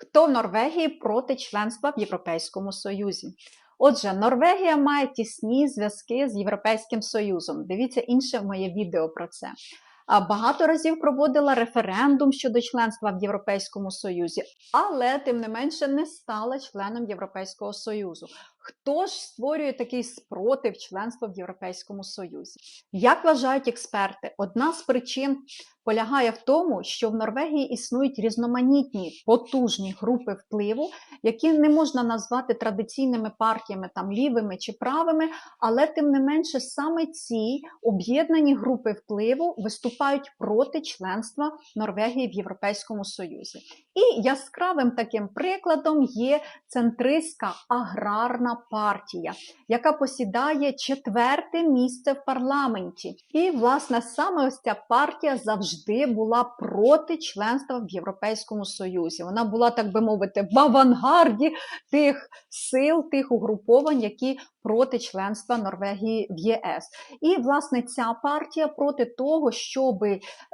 Хто в Норвегії проти членства в Європейському Союзі? Отже, Норвегія має тісні зв'язки з Європейським Союзом. Дивіться інше моє відео про це. Багато разів проводила референдум щодо членства в Європейському Союзі, але тим не менше не стала членом Європейського Союзу. Хто ж створює такий спротив членства в Європейському Союзі? Як вважають експерти, одна з причин полягає в тому, що в Норвегії існують різноманітні потужні групи впливу, які не можна назвати традиційними партіями, там лівими чи правими, але тим не менше саме ці об'єднані групи впливу виступають проти членства Норвегії в Європейському Союзі. І яскравим таким прикладом є центристська аграрна партія, яка посідає четверте місце в парламенті. І, власне, саме ось ця партія завжди була проти членства в Європейському Союзі. Вона була, так би мовити, в авангарді тих сил, тих угруповань, які проти членства Норвегії в ЄС. І, власне, ця партія проти того, щоб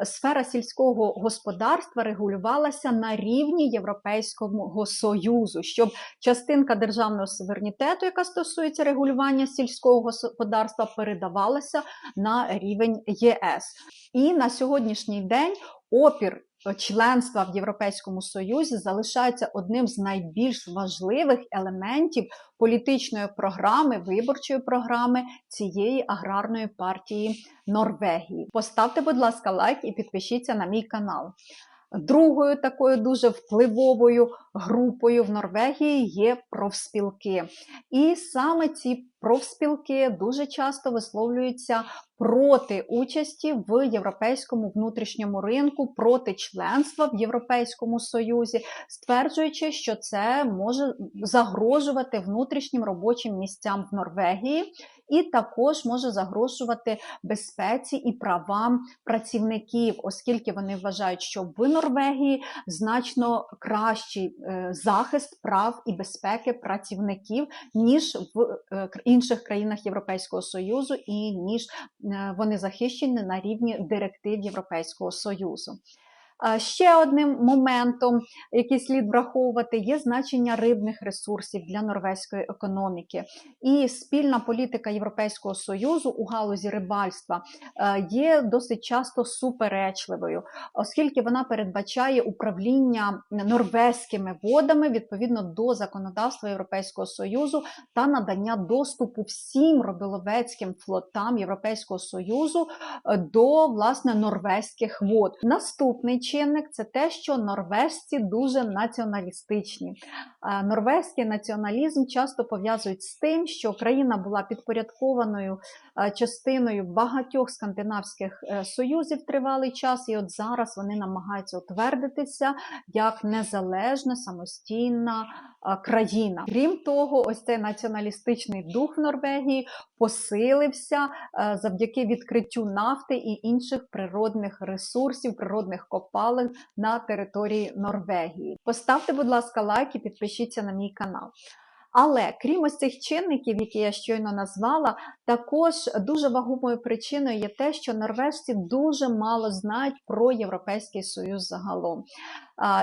сфера сільського господарства регулювалася на рівні Європейського Союзу, щоб частинка державного суверенітету, яка стосується регулювання сільського господарства, передавалася на рівень ЄС. І на сьогоднішній день опір членства в Європейському Союзі залишається одним з найбільш важливих елементів політичної програми, виборчої програми цієї аграрної партії Норвегії. Поставте, будь ласка, лайк і підпишіться на мій канал. Другою такою дуже впливовою групою в Норвегії є профспілки. І саме ці профспілки дуже часто висловлюються проти участі в європейському внутрішньому ринку, проти членства в Європейському Союзі, стверджуючи, що це може загрожувати внутрішнім робочим місцям в Норвегії. І також може загрожувати безпеці і правам працівників, оскільки вони вважають, що в Норвегії значно кращий захист прав і безпеки працівників ніж в інших країнах Європейського Союзу, і ніж вони захищені на рівні директив Європейського Союзу. Ще одним моментом, який слід враховувати, є значення рибних ресурсів для норвезької економіки. І спільна політика Європейського союзу у галузі рибальства є досить часто суперечливою, оскільки вона передбачає управління норвезькими водами відповідно до законодавства Європейського союзу та надання доступу всім риболовецьким флотам Європейського союзу до власне норвезьких вод. Наступний чинник це те, що норвежці дуже націоналістичні. Норвезький націоналізм часто пов'язують з тим, що країна була підпорядкованою частиною багатьох скандинавських е, союзів тривалий час, і от зараз вони намагаються утвердитися як незалежна самостійна країна. Крім того, ось цей націоналістичний дух в Норвегії посилився е, завдяки відкриттю нафти і інших природних ресурсів, природних копалин на території Норвегії. Поставте, будь ласка, лайк і підпишіться на мій канал. Але крім ось цих чинників, які я щойно назвала, також дуже вагомою причиною є те, що норвежці дуже мало знають про Європейський Союз загалом.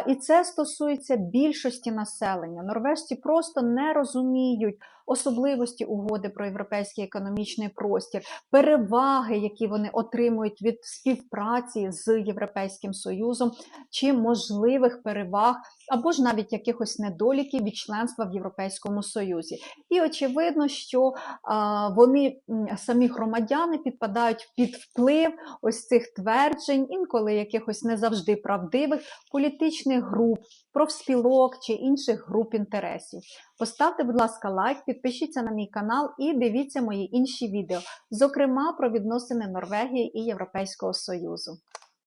І це стосується більшості населення. Норвежці просто не розуміють особливості угоди про європейський економічний простір, переваги, які вони отримують від співпраці з Європейським Союзом, чи можливих переваг, або ж навіть якихось недоліків від членства в Європейському Союзі. І очевидно, що вони самі громадяни підпадають під вплив ось цих тверджень, інколи якихось не завжди правдивих політичних груп, профспілок чи інших груп інтересів. Поставте, будь ласка, лайк, підпишіться на мій канал і дивіться мої інші відео, зокрема про відносини Норвегії і Європейського Союзу.